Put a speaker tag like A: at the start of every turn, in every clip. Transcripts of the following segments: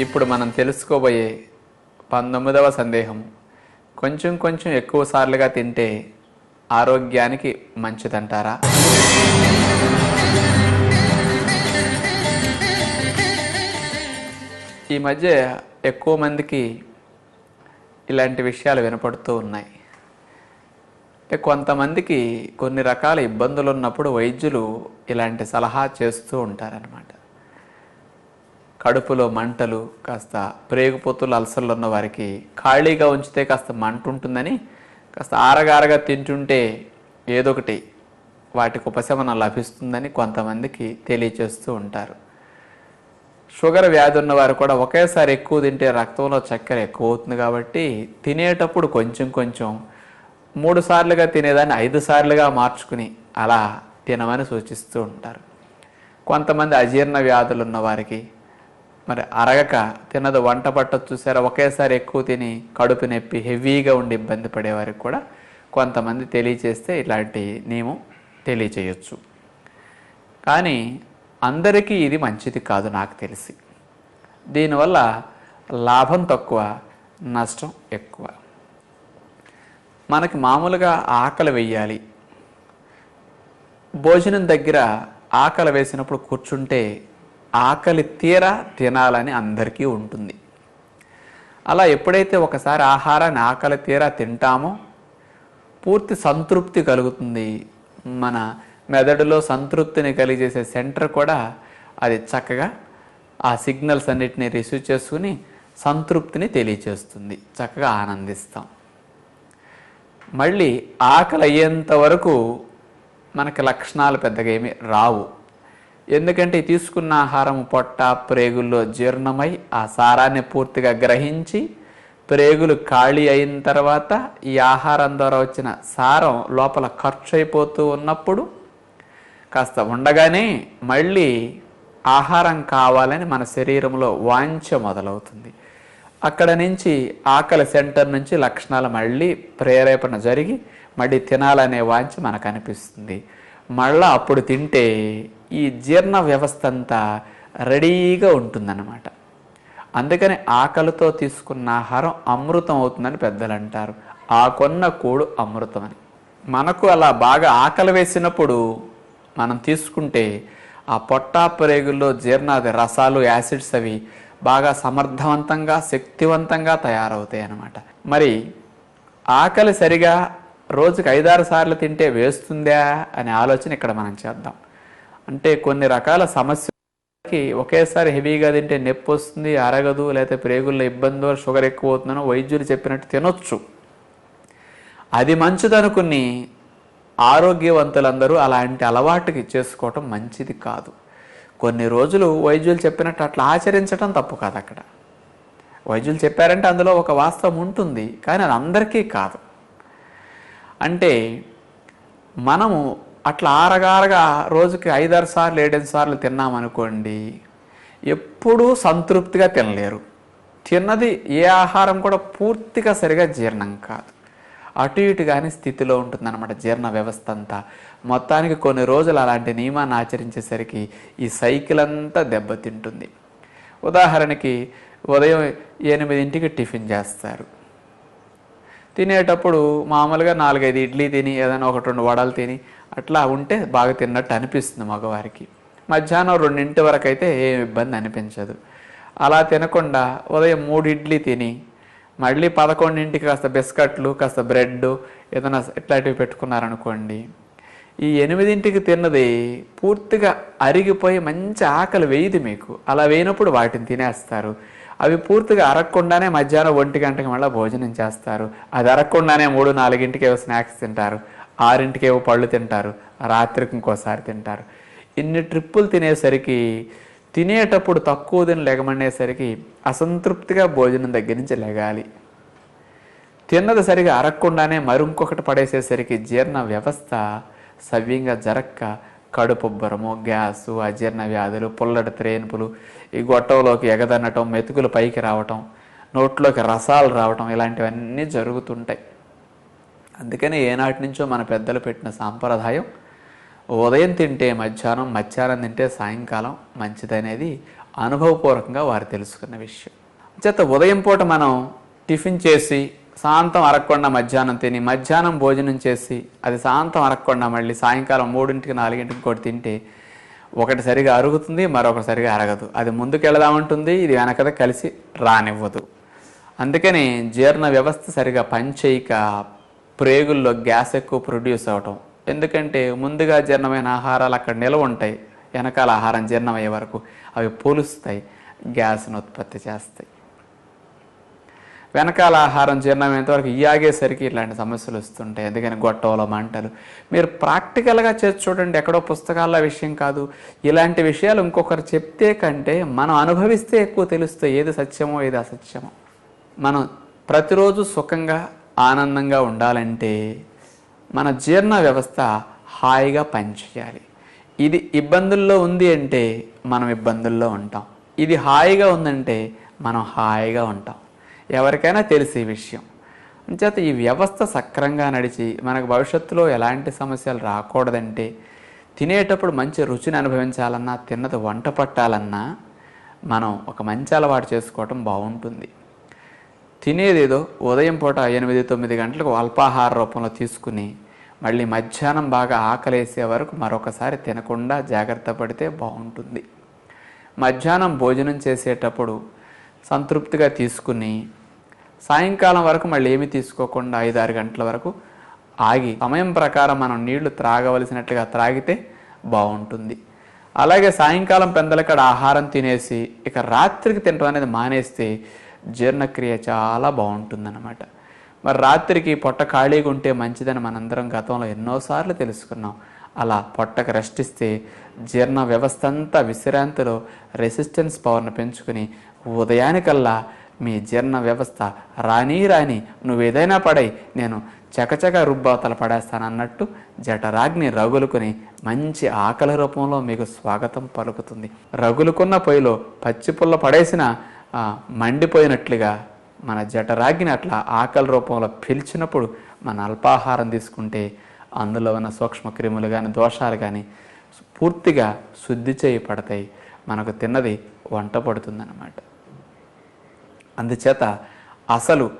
A: ఇప్పుడు మనం తెలుసుకోబోయే పంతొమ్మిదవ సందేహం. కొంచెం కొంచెం ఎక్కువ సార్లుగా తింటే ఆరోగ్యానికి మంచిదంటారా? ఈ మధ్య ఎక్కువ మందికి ఇలాంటి విషయాలు వినపడుతూ ఉన్నాయి. కొంతమందికి కొన్ని రకాల ఇబ్బందులు ఉన్నప్పుడు వైద్యులు ఇలాంటి సలహా చేస్తూ ఉంటారనమాట కడుపులో మంటలు కాస్త ప్రేగుపోతులు అల్సర్లు ఉన్న వారికి ఖాళీగా ఉంచితే కాస్త మంట ఉంటుందని కాస్త ఆరగారగా తింటుంటే ఏదో ఒకటి వాటికి ఉపశమనం లభిస్తుందని కొంతమందికి తెలియచేస్తూ ఉంటారు. షుగర్ వ్యాధి ఉన్నవారు కూడా ఒకేసారి ఎక్కువ తింటే రక్తంలో చక్కెర ఎక్కువ అవుతుంది కాబట్టి తినేటప్పుడు కొంచెం కొంచెం మూడు సార్లుగా తినేదాన్ని ఐదు సార్లుగా మార్చుకుని అలా తినమని సూచిస్తూ ఉంటారు. కొంతమంది అజీర్ణ వ్యాధులు ఉన్నవారికి మరి అరగక తినదు వంట పట్ట చూసారా ఒకేసారి ఎక్కువ తిని కడుపు నొప్పి హెవీగా ఉండి ఇబ్బంది పడేవారికి కూడా కొంతమంది తెలియచేస్తే ఇలాంటి నియమం తెలియచేయచ్చు. కానీ అందరికీ ఇది మంచిది కాదు నాకు తెలిసి. దీనివల్ల లాభం తక్కువ నష్టం ఎక్కువ. మనకి మామూలుగా ఆకలి వెయ్యాలి. భోజనం దగ్గర ఆకలి వేసినప్పుడు కూర్చుంటే ఆకలి తీరా తినాలని అందరికీ ఉంటుంది. అలా ఎప్పుడైతే ఒకసారి ఆహారాన్ని ఆకలి తీరా తింటామో పూర్తి సంతృప్తి కలుగుతుంది. మన మెదడులో సంతృప్తిని కలిగజేసే సెంటర్ కూడా అది చక్కగా ఆ సిగ్నల్స్ అన్నిటిని రిసీవ్ చేసుకుని సంతృప్తిని తెలియచేస్తుంది. చక్కగా ఆనందిస్తాం. మళ్ళీ ఆకలి అయ్యేంత వరకు మనకి లక్షణాలు పెద్దగా ఏమీ రావు. ఎందుకంటే ఈ తీసుకున్న ఆహారం పొట్ట ప్రేగుల్లో జీర్ణమై ఆ సారాన్ని పూర్తిగా గ్రహించి ప్రేగులు ఖాళీ అయిన తర్వాత ఈ ఆహారం ద్వారా వచ్చిన సారం లోపల ఖర్చు అయిపోతూ ఉన్నప్పుడు కాస్త ఉండగానే మళ్ళీ ఆహారం కావాలని మన శరీరంలో వాంఛ మొదలవుతుంది. అక్కడ నుంచి ఆకలి సెంటర్ నుంచి లక్షణాలు మళ్ళీ ప్రేరేపణ జరిగి మళ్ళీ తినాలనే వాంఛ మనకు అనిపిస్తుంది. మళ్ళా అప్పుడు తింటే ఈ జీర్ణ వ్యవస్థ అంతా రెడీగా ఉంటుందన్నమాట. అందుకని ఆకలితో తీసుకున్న ఆహారం అమృతం అవుతుందని పెద్దలు అంటారు. ఆ కొన్న కూడు అమృతం అని. మనకు అలా బాగా ఆకలి వేసినప్పుడు మనం తీసుకుంటే ఆ పొట్టా ప్రేగుల్లో జీర్ణాది రసాలు యాసిడ్స్ అవి బాగా సమర్థవంతంగా శక్తివంతంగా తయారవుతాయి అన్నమాట మరి ఆకలి సరిగా రోజుకి ఐదారు సార్లు తింటే వేస్తుందా అనే ఆలోచన ఇక్కడ మనం చేద్దాం. అంటే కొన్ని రకాల సమస్యలకి ఒకేసారి హెవీగా తింటే నొప్పి వస్తుంది అరగదు లేకపోతే ప్రేగుల్లో ఇబ్బందో షుగర్ ఎక్కువ అవుతుందనో వైద్యులు చెప్పినట్టు తినొచ్చు. అది మంచిదనుకుని ఆరోగ్యవంతులందరూ అలాంటి అలవాటుకి చేసుకోవటం మంచిది కాదు. కొన్ని రోజులు వైద్యులు చెప్పినట్టు అట్లా ఆచరించడం తప్పు కాదు అక్కడ వైద్యులు చెప్పారంటే అందులో ఒక వాస్తవం ఉంటుంది కానీ అది అందరికీ కాదు. అంటే మనము అట్లా ఆరగారగా రోజుకి ఐదారు సార్లు ఏడెనిమిది సార్లు తిన్నామనుకోండి ఎప్పుడూ సంతృప్తిగా తినలేరు. తిన్నది ఏ ఆహారం కూడా పూర్తిగా సరిగా జీర్ణం కాదు. అటు ఇటు కానీ స్థితిలో ఉంటుందన్నమాట జీర్ణ వ్యవస్థ అంతా. మొత్తానికి కొన్ని రోజులు అలాంటి నియమాన్ని ఆచరించేసరికి ఈ సైకిల్ అంతా దెబ్బతింటుంది. ఉదాహరణకి ఉదయం ఎనిమిదింటికి టిఫిన్ చేస్తారు. తినేటప్పుడు మామూలుగా నాలుగైదు ఇడ్లీ తిని ఏదైనా ఒకటి రెండు వడలు తిని అట్లా ఉంటే బాగా తిన్నట్టు అనిపిస్తుంది మగవారికి. మధ్యాహ్నం రెండింటి వరకు అయితే ఏం ఇబ్బంది అనిపించదు. అలా తినకుండా ఉదయం మూడు ఇడ్లీ తిని మళ్ళీ పదకొండింటికి కాస్త బిస్కట్లు కాస్త బ్రెడ్ ఏదైనా ఇట్లాంటివి పెట్టుకున్నారనుకోండి ఈ ఎనిమిదింటికి తిన్నది పూర్తిగా అరిగిపోయి మంచి ఆకలి వేయదు మీకు. అలా వేయినప్పుడు వాటిని తినేస్తారు. అవి పూర్తిగా అరగకుండానే మధ్యాహ్నం ఒంటి గంటకి మళ్ళీ భోజనం చేస్తారు. అది అరగకుండానే మూడు నాలుగింటికి ఏవో స్నాక్స్ తింటారు. ఆరింటికి ఏవో పళ్ళు తింటారు. రాత్రికి ఇంకోసారి తింటారు. ఇన్ని ట్రిప్పులు తినేసరికి తినేటప్పుడు తక్కువ తిని లెగమనేసరికి అసంతృప్తిగా భోజనం దగ్గర నుంచి లెగాలి. తిన్నది సరిగా అరగకుండానే మరింకొకటి పడేసేసరికి జీర్ణ వ్యవస్థ సవ్యంగా జరక్క కడుపుబ్బరము గ్యాసు అజీర్ణ వ్యాధులు పుల్లటి త్రేన్పులు ఈ గొట్టంలోకి ఎగదన్నటం మెతుకులు పైకి రావటం నోట్లోకి రసాలు రావటం ఇలాంటివన్నీ జరుగుతుంటాయి. అందుకని ఏనాటి నుంచో మన పెద్దలు పెట్టిన సాంప్రదాయం ఉదయం తింటే మధ్యాహ్నం మధ్యాహ్నం తింటే సాయంకాలం మంచిదనేది అనుభవపూర్వకంగా వారు తెలుసుకున్న విషయం. చేత ఉదయం పూట మనం టిఫిన్ చేసి సాయంత్రం అరగకుండా మధ్యాహ్నం తిని మధ్యాహ్నం భోజనం చేసి అది సాయంత్రం అరగకుండా మళ్ళీ సాయంకాలం మూడింటికి నాలుగింటికి కూడా తింటే ఒకటి సరిగా అరుగుతుంది మరొకటి సరిగా అరగదు. అది ముందుకు వెళదామంటుంది ఇది వెనకద కలిసి రానివ్వదు. అందుకని జీర్ణ వ్యవస్థ సరిగా పనిచేయక ప్రేగుల్లో గ్యాస్ ఎక్కువ ప్రొడ్యూస్ అవటం. ఎందుకంటే ముందుగా జీర్ణమైన ఆహారాలు అక్కడ నిల్వ ఉంటాయి వెనకాల ఆహారం జీర్ణమయ్యే వరకు అవి పోలుస్తాయి గ్యాస్ను ఉత్పత్తి చేస్తాయి. వెనకాల ఆహారం జీర్ణమైనంత వరకు ఇయాగేసరికి ఇలాంటి సమస్యలు వస్తుంటాయి. అందుకని గొట్టవల మంటలు. మీరు ప్రాక్టికల్గా చేసి చూడండి. ఎక్కడో పుస్తకాల విషయం కాదు. ఇలాంటి విషయాలు ఇంకొకరు చెప్తే కంటే మనం అనుభవిస్తే ఎక్కువ తెలుస్తాయి. ఏది సత్యమో ఏది అసత్యమో. మనం ప్రతిరోజు సుఖంగా ఆనందంగా ఉండాలంటే మన జీర్ణ వ్యవస్థ హాయిగా పనిచేయాలి. ఇది ఇబ్బందుల్లో ఉంది అంటే మనం ఇబ్బందుల్లో ఉంటాం. ఇది హాయిగా ఉందంటే మనం హాయిగా ఉంటాం. ఎవరికైనా తెలిసే విషయం. అంచేత ఈ వ్యవస్థ సక్రంగా నడిచి మనకు భవిష్యత్తులో ఎలాంటి సమస్యలు రాకూడదంటే తినేటప్పుడు మంచి రుచిని అనుభవించాలన్నా తిన్నది వంట పట్టాలన్నా మనం ఒక మంచి అలవాటు చేసుకోవటం బాగుంటుంది. తినేదేదో ఉదయం పూట ఎనిమిది తొమ్మిది గంటలకు అల్పాహార రూపంలో తీసుకుని మళ్ళీ మధ్యాహ్నం బాగా ఆకలేసే వరకు మరొకసారి తినకుండా జాగ్రత్త పడితే బాగుంటుంది. మధ్యాహ్నం భోజనం చేసేటప్పుడు సంతృప్తిగా తీసుకుని సాయంకాలం వరకు మళ్ళీ ఏమి తీసుకోకుండా ఐదు ఆరు గంటల వరకు ఆగి సమయం ప్రకారం మనం నీళ్ళు త్రాగవలసినట్లుగా త్రాగితే బాగుంటుంది. అలాగే సాయంకాలం పెందలకడ ఆహారం తినేసి ఇక రాత్రికి తినడం అనేది మానేస్తే జీర్ణక్రియ చాలా బాగుంటుందన్నమాట. మరి రాత్రికి పొట్ట ఖాళీగా ఉంటే మంచిదని మనందరం గతంలో ఎన్నోసార్లు తెలుసుకున్నాం. అలా పొట్టకు రెస్ట్ ఇస్తే జీర్ణ వ్యవస్థ అంతా విశ్రాంతిలో రెసిస్టెన్స్ పవర్ను పెంచుకుని ఉదయానికల్లా మీ జీర్ణ వ్యవస్థ రాని రాని నువ్వేదైనా పడై నేను చకచక రుబ్బాతలు పడేస్తానన్నట్టు జఠరాగ్ని రగులుకొని మంచి ఆకలి రూపంలో మీకు స్వాగతం పలుకుతుంది. రగులుకున్న పొయ్యిలో పచ్చిపుల్ల పడేసిన మండిపోయినట్లుగా మన జఠరాగ్ని అట్లా ఆకలి రూపంలో పిలిచినప్పుడు మన అల్పాహారం తీసుకుంటే అందులో ఉన్న సూక్ష్మ క్రిములు కానీ దోషాలు కానీ పూర్తిగా శుద్ధి చేయబడతాయి మనకు తిన్నది వంట పడుతుందన్నమాట. అందుచేత అసలు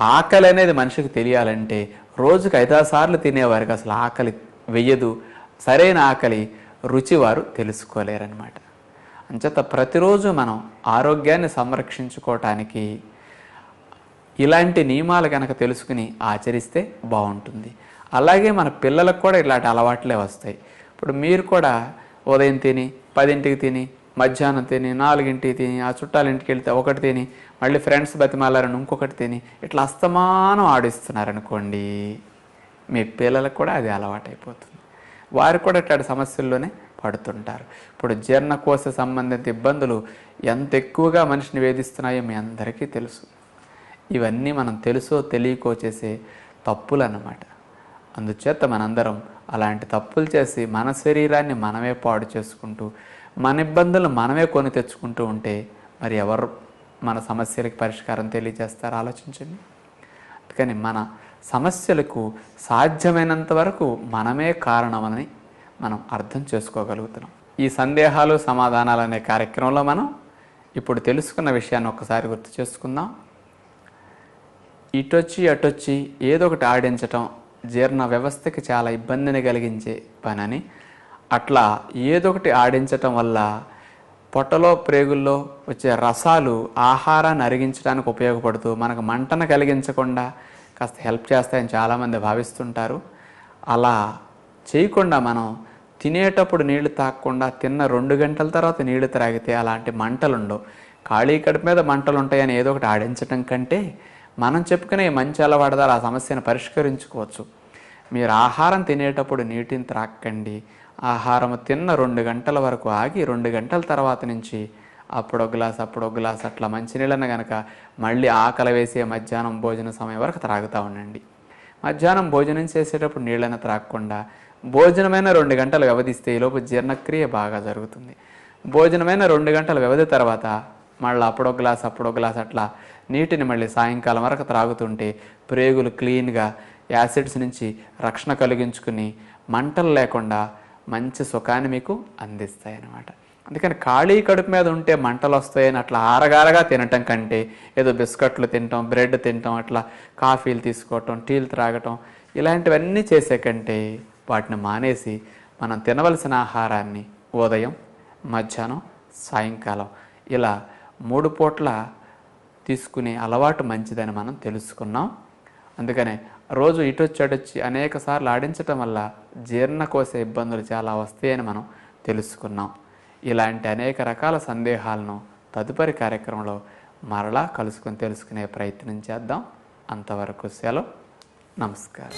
A: ఆకలి అనేది మనిషికి తెలియాలంటే రోజుకు ఐదారు సార్లు తినేవారికి అసలు ఆకలి వెయ్యదు. సరైన ఆకలి రుచి వారు తెలుసుకోలేరన్నమాట. అంచేత ప్రతిరోజు మనం ఆరోగ్యాన్ని సంరక్షించుకోవటానికి ఇలాంటి నియమాలు కనుక తెలుసుకుని ఆచరిస్తే బాగుంటుంది. అలాగే మన పిల్లలకు కూడా ఇలాంటి అలవాట్లే వస్తాయి. ఇప్పుడు మీరు కూడా ఉదయం తిని పదింటికి తిని మధ్యాహ్నం తిని నాలుగింటికి తిని ఆ చుట్టాలింటికి వెళ్తే ఒకటి తిని మళ్ళీ ఫ్రెండ్స్ బతిమాలారని ఇంకొకటి తిని ఇట్లా అస్తమానం ఆడిస్తున్నారనుకోండి మీ పిల్లలకు కూడా అది అలవాటైపోతుంది. వారు కూడా ఇట్లాంటి సమస్యల్లోనే పడుతుంటారు. ఇప్పుడు జీర్ణకోశ సంబంధిత ఇబ్బందులు ఎంత ఎక్కువగా మనిషిని వేధిస్తున్నాయో మీ అందరికీ తెలుసు. ఇవన్నీ మనం తెలుసో తెలియకో చేసే తప్పులు అన్నమాట అందుచేత మనందరం అలాంటి తప్పులు చేసి మన శరీరాన్ని మనమే పాడు చేసుకుంటూ మన ఇబ్బందులు మనమే కొని తెచ్చుకుంటూ ఉంటే మరి ఎవరు మన సమస్యలకి పరిష్కారం తెలియజేస్తారో ఆలోచించండి. అందుకని మన సమస్యలకు సాధ్యమైనంత వరకు మనమే కారణమని మనం అర్థం చేసుకోగలుగుతున్నాం. ఈ సందేహాలు సమాధానాలు అనే కార్యక్రమంలో మనం ఇప్పుడు తెలుసుకున్న విషయాన్ని ఒకసారి గుర్తు చేసుకుందాం. ఇటొచ్చి అటొచ్చి ఏదో ఒకటి ఆడించటం జీర్ణ వ్యవస్థకి చాలా ఇబ్బందిని కలిగించే పనని. అట్లా ఏదో ఒకటి ఆడించటం వల్ల పొట్టలో ప్రేగుల్లో వచ్చే రసాలు ఆహారాన్ని అరిగించడానికి ఉపయోగపడుతూ మనకు మంటను కలిగించకుండా కాస్త హెల్ప్ చేస్తాయని చాలామంది భావిస్తుంటారు. అలా చేయకుండా మనం తినేటప్పుడు నీళ్ళు తాగకుండా తిన్న రెండు గంటల తర్వాత నీళ్ళు త్రాగితే అలాంటి మంటలు ఉండవు ఖాళీ కడుపు మీద మంటలు ఉంటాయని ఏదో ఒకటి ఆడించటం కంటే మనం చెప్పుకునే మంచి అలవాటు ద్వారా ఆ సమస్యను పరిష్కరించుకోవచ్చు. మీరు ఆహారం తినేటప్పుడు నీటిని త్రాక్కండి. ఆహారం తిన్న రెండు గంటల వరకు ఆగి రెండు గంటల తర్వాత నుంచి అప్పుడో గ్లాస్ అప్పుడో గ్లాస్ అట్లా మంచినీళ్ళని కనుక మళ్ళీ ఆకలి వేసే మధ్యాహ్నం భోజన సమయం వరకు త్రాగుతూ ఉండండి. మధ్యాహ్నం భోజనం చేసేటప్పుడు నీళ్ళని త్రాగకుండా భోజనమైన రెండు గంటలు వ్యవధిస్తే ఈలోపు జీర్ణక్రియ బాగా జరుగుతుంది. భోజనమైన రెండు గంటల వ్యవధి తర్వాత మళ్ళీ అప్పుడో గ్లాస్ అప్పుడో గ్లాస్ అట్లా నీటిని మళ్ళీ సాయంకాలం వరకు త్రాగుతుంటే ప్రేగులు క్లీన్గా యాసిడ్స్ నుంచి రక్షణ కలిగించుకుని మంటలు లేకుండా మంచి సుఖాన్ని మీకు అందిస్తాయి అన్నమాట అందుకని ఖాళీ కడుపు మీద ఉంటే మంటలు వస్తాయని అట్లా ఆరగారగా తినటం కంటే ఏదో బిస్కెట్లు తినటం బ్రెడ్ తినటం అట్లా కాఫీలు తీసుకోవటం టీలు త్రాగటం ఇలాంటివన్నీ చేసే కంటే వాటిని మానేసి మనం తినవలసిన ఆహారాన్ని ఉదయం మధ్యాహ్నం సాయంకాలం ఇలా మూడు పూట్ల తీసుకునే అలవాటు మంచిదని మనం తెలుసుకున్నాం. అందుకనే రోజు ఇటు అటు వచ్చి అనేక సార్లు ఆడించటం వల్ల జీర్ణకోశ ఇబ్బందులు చాలా వస్తాయని మనం తెలుసుకున్నాం. ఇలాంటి అనేక రకాల సందేహాలను తదుపరి కార్యక్రమంలో మరలా కలుసుకొని తెలుసుకునే ప్రయత్నం చేద్దాం. అంతవరకు సెలవు. నమస్కారం.